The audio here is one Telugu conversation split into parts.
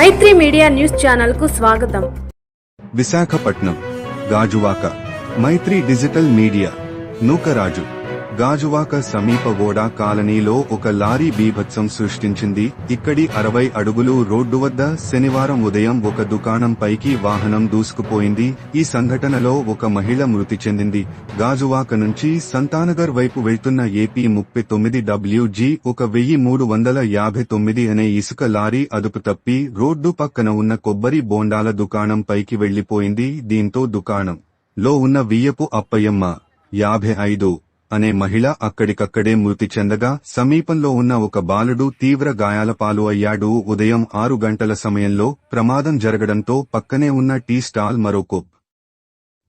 మైత్రి మీడియా న్యూస్ ఛానల్కు స్వాగతం. Visakhapatnam Gajuwaka Maitri digital media Nookaraju. Gajuwaka సమీప ఓడా కాలనీలో ఒక లారీ బీభత్సం సృష్టించింది. ఇక్కడి అరవై అడుగులు రోడ్డు వద్ద శనివారం ఉదయం ఒక దుకాణం పైకి వాహనం దూసుకుపోయింది. ఈ సంఘటనలో ఒక మహిళ మృతి చెందింది. గాజువాక నుంచి సంతానగర్ వైపు వెళ్తున్న ఏపీ ముప్పై తొమ్మిది డబ్ల్యూజీ ఒక వెయ్యి మూడు వందల యాభై తొమ్మిది అనే ఇసుక లారీ అదుపు తప్పి రోడ్డు పక్కన ఉన్న కొబ్బరి బోండాల దుకాణం పైకి వెళ్ళిపోయింది దీంతో దుకాణం లో ఉన్న వియ్యపు అప్పయ్యమ్మ యాభై ఐదు అనే మహిళ అక్కడికక్కడే మృతి చెందగా సమీపంలో ఉన్న ఒక బాలుడు తీవ్ర గాయాల పాలు అయ్యాడు. ఉదయం ఆరు గంటల సమయంలో ప్రమాదం జరగడంతో పక్కనే ఉన్న టీ స్టాల్ మరో కొప్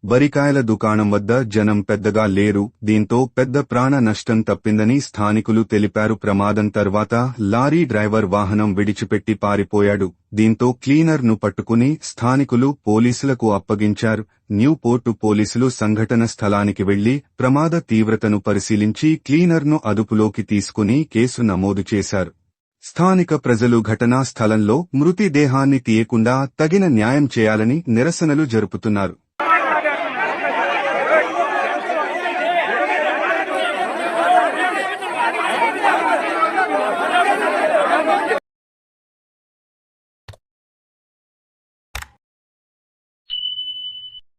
బరికాయల దుకాణం వద్ద జనం పెద్దగా లేరు దీంతో పెద్ద ప్రాణ నష్టం తప్పిందని స్థానికులు తెలిపారు. ప్రమాదం తర్వాత లారీ డ్రైవర్ వాహనం విడిచిపెట్టి పారిపోయాడు. దీంతో క్లీనర్ను పట్టుకుని స్థానికులు పోలీసులకు అప్పగించారు. న్యూ పోర్టు పోలీసులు సంఘటన స్థలానికి వెళ్ళి ప్రమాద తీవ్రతను పరిశీలించి క్లీనర్ను అదుపులోకి తీసుకుని కేసు నమోదు చేశారు. స్థానిక ప్రజలు ఘటనా స్థలంలో మృతిదేహాన్ని తీయకుండా తగిన న్యాయం చేయాలని నిరసనలు జరుపుతున్నారు.